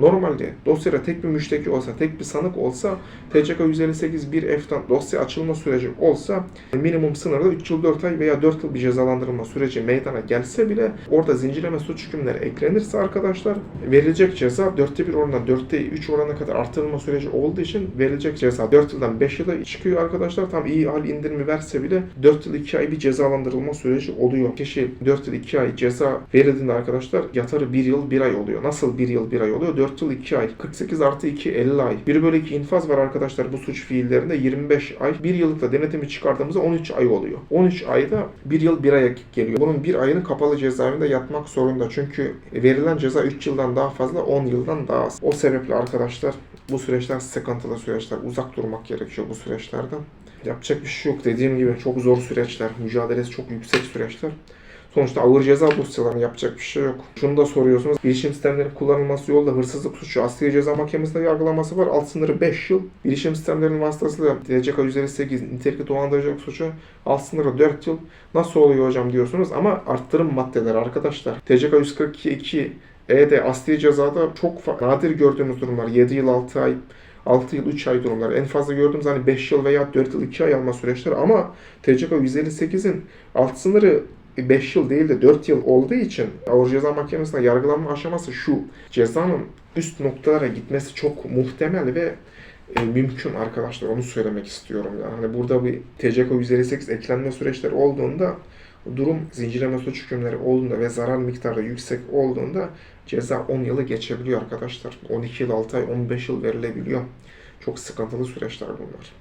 Normalde dosyada tek bir müşteki olsa, tek bir sanık olsa TCK 158 bir F'den dosya açılma süreci olsa minimum sınırda 3 yıl 4 ay veya 4 yıl bir cezalandırılma süreci meydana gelse bile orada zincirleme suç hükümleri eklenirse arkadaşlar verilecek ceza 4'te 1 oranından 4'te 3 oranına kadar artırılma süreci olduğu için verilecek ceza 4 yıldan 5 yıla çıkıyor arkadaşlar. Tam iyi hal indirimi verse bile 4 yıl 2 ay bir cezalandırılma süreci oluyor. Kişi 4 yıl 2 ay ceza verildiğinde arkadaşlar yatarı 1 yıl 1 ay oluyor. Nasıl 1 yıl 1 ay oluyor? 4 yıl 2 ay. 48 artı 2 50 ay. 1 bölü 2 infaz var arkadaşlar bu suç fiillerinde 25 ay. 1 yıllıkta denetimi çıkardığımızda 13 ay oluyor. 13 ayda 1 yıl 1 aya geliyor. Bunun 1 ayını kapalı cezaevinde yatmak zorunda. Çünkü verilen ceza 3 yıldan daha fazla 10 yıldan daha az. O sebeple arkadaşlar bu süreçler sıkıntılı süreçler. Uzak durmak gerekiyor bu süreçlerden. Yapacak bir şey yok. Dediğim gibi çok zor süreçler. Mücadelesi çok yüksek süreçler. Sonuçta ağır ceza dosyalarını yapacak bir şey yok. Şunu da soruyorsunuz. Bilişim sistemlerinin kullanılması yolda hırsızlık suçu asliye ceza mahkemesinde yargılaması var. Alt sınırı 5 yıl. Bilişim sistemlerinin vasıtasıyla TCK 158 nitelikli dolandırıcılık suçu alt sınırı 4 yıl. Nasıl oluyor hocam diyorsunuz ama arttırım maddeleri arkadaşlar. TCK 142 2 E'de asliye cezada çok nadir gördüğümüz durumlar. 7 yıl 6 ay 6 yıl 3 ay durumlar. En fazla gördüğümüz hani 5 yıl veya 4 yıl 2 ay alma süreçleri ama TCK 158'in alt sınırı 5 yıl değil de 4 yıl olduğu için Ağır Ceza Mahkemesi'nde yargılanma aşaması şu. Cezanın üst noktalara gitmesi çok muhtemel ve e, mümkün arkadaşlar onu söylemek istiyorum. Yani hani burada bir TCK 158 eklenme süreçleri olduğunda durum zincirleme suç hükümleri olduğunda ve zarar miktarı yüksek olduğunda ceza 10 yılı geçebiliyor arkadaşlar. 12 yıl 6 ay 15 yıl verilebiliyor. Çok sıkıntılı süreçler bunlar.